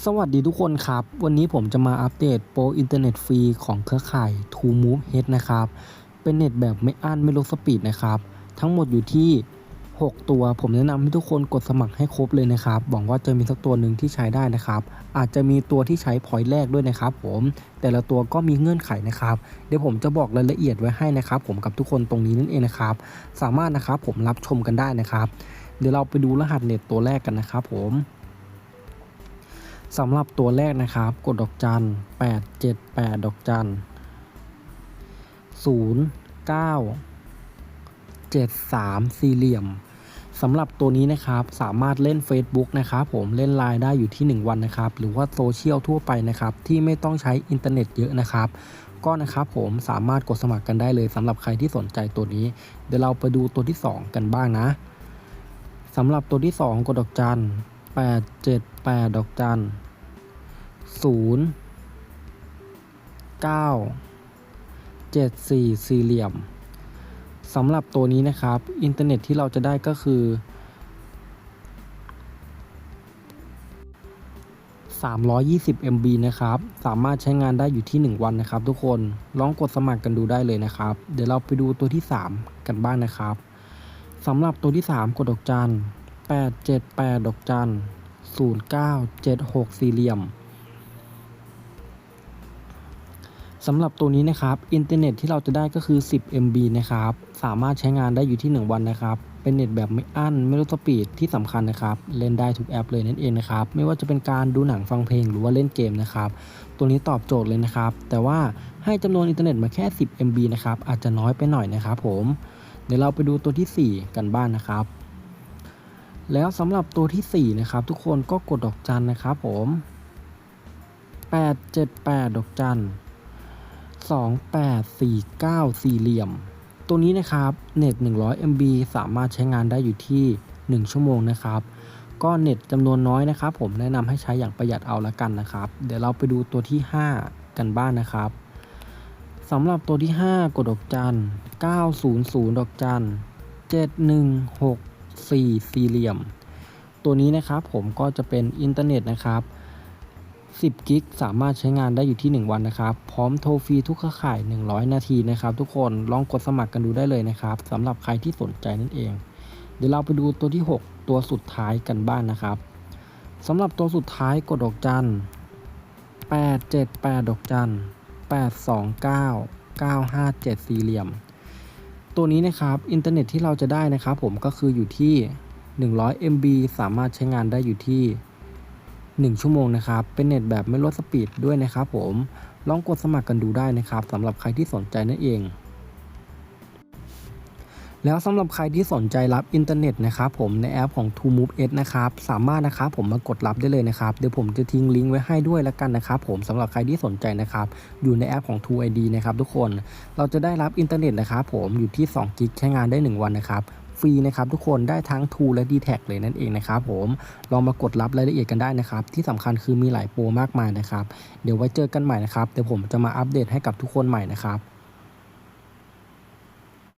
สวัสดีทุกคนครับ วันนี้ผมจะมาอัปเดตโปรอินเทอร์เน็ตฟรีของเครือข่าย True Move H นะครับ เป็นเน็ตแบบไม่อั้นไม่ลดสปีดนะครับ ทั้งหมดอยู่ที่ 6 ตัว ผมแนะนำให้ทุกคนกดสมัครให้ครบเลยนะครับ หวังว่าจะมีสักตัวหนึ่งที่ใช้ได้นะครับ อาจจะมีตัวที่ใช้พอยต์แรกด้วยนะครับผม แต่ละตัวก็มีเงื่อนไขนะครับ เดี๋ยวผมจะบอกรายละเอียดไว้ให้นะครับ ผมกับทุกคนตรงนี้นั่นเองนะครับ สามารถนะครับผมรับชมกันได้นะครับ เดี๋ยวเราไปดูรหัสเน็ตตัวแรกกันนะครับผม สำหรับตัวแรกนะครับ กดดอกจัน 8 7 8 ดอกจัน 0 9 7 3 สี่เหลี่ยมสำหรับตัวนี้นะครับสามารถเล่น Facebook นะครับผมเล่นไลน์ได้อยู่ที่ 1 วันนะครับ หรือว่าโซเชียลทั่วไปนะครับที่ไม่ต้องใช้อินเทอร์เน็ตเยอะนะครับ ก็นะครับผมสามารถกดสมัครกันได้เลยสำหรับใครที่สนใจตัวนี้ เดี๋ยวเราไปดูตัวที่ 2 กันบ้างนะสำหรับตัวที่ 2กดดอกจัน 8 7 8ดอกจันศูนย์เก้าเจ็ดสี่สี่เหลี่ยมสำหรับตัวนี้นะครับ อินเทอร์เน็ตที่เราจะได้ก็คือ320 MB นะครับ สามารถใช้งานได้อยู่ที่ 1 วันนะครับ ทุกคน ลองกดสมัครกันดูได้เลยนะครับ เดี๋ยวเราไปดูตัวที่ 3 กันบ้างนะครับ สำหรับตัวที่ 3 กดดอกจัน 878ดอกจัน0976สี่เหลี่ยมสำหรับตัวนี้นะครับ อินเทอร์เน็ตที่เราจะได้ก็คือ 10 MB นะครับ สามารถใช้งานได้อยู่ที่ 1 วันนะครับ เป็นเน็ตแบบไม่อั้น ไม่ลดสปีดที่สำคัญนะครับ เล่นได้ทุกแอปเลยนั่นเองนะครับ ไม่ว่าจะเป็นการดูหนังฟังเพลงหรือว่าเล่นเกมนะครับ ตัวนี้ตอบโจทย์เลยนะครับ แต่ว่าให้จำนวนอินเทอร์เน็ตมาแค่ 10 MB นะครับ อาจจะน้อยไปหน่อยนะครับผม เดี๋ยวเราไปดูตัวที่ 4 กันบ้างนนะครับ แล้วสำหรับตัวทีสี่ 4 นะครับ ทุกคนก็กดดอกจันนะครับผม 878 ดอกจัน2849 สี่เหลี่ยม ตัวนี้นะครับเน็ต100 MB สามารถใช้งานได้อยู่ที่ 1 ชั่วโมงนะครับ ก็เน็ตจำนวนน้อยนะครับ ผมแนะนำให้ใช้อย่างประหยัดเอาละกันนะครับ เดี๋ยวเราไปดูตัวที่ 5 กันบ้างนนะครับสำหรับตัวที่ 5 กดดอกจัน900 ดอกจัน 4 สี่เหลี่ยม ตัวนี้นะครับผมก็จะเป็นอินเทอร์เน็ตนะครับ10กิกสามารถใช้งานได้อยู่ที่ 1 วันนะครับ พร้อมโทรฟรีทุกเครือข่าย 100 นาทีนะครับทุกคนลองกดสมัครกันดูได้เลยนะครับสำหรับใครที่สนใจนั่นเอง เดี๋ยวเราไปดูตัวที่ 6 ตัวสุดท้ายกันบ้างนนะครับสำหรับตัวสุดท้ายกดดอกจัน 878 ดอกจัน 829 957 สี่เหลี่ยม ตัวนี้นะครับอินเทอร์เน็ตที่เราจะได้นะครับผมก็คืออยู่ที่ 100 MB สามารถใช้งานได้อยู่ที่ 1 ชั่วโมงนะครับ เป็นเน็ตแบบไม่ลดสปีดด้วยนะครับผม ลองกดสมัครกันดูได้นะครับสำหรับใครที่สนใจนั่นเอง แล้วสำหรับใครที่สนใจรับอินเทอร์เน็ตนะครับผมในแอปของ t o Move S นะครับสามารถนะครับผมมากดรับได้เลยนะครับเดี๋ยวผมจะทิ้งลิงก์ไว้ให้ด้วยแล้วกันนะครับผมสำหรับใครที่สนใจนะครับอยู่ในแอปของ t o ID นะครับทุกคนเราจะได้รับอินเทอร์เน็ตนะครับผมอยู่ที่2กิกใช้งานได้ 1 วันนะครับฟรีนะครับทุกคนได้ทั้ง t ูและ d t แทเลยนั่นเองนะครับผมลองมากดรับรายละเอียดกันได้นะครับ ที่สำคัญคือมีหลายโปรมากมายนะครับ เดี๋ยวไว้เจอกันใหม่นะครับเดี๋ยวผมจะมาอัปเดตให้กับทุกคนใหม่นะครับ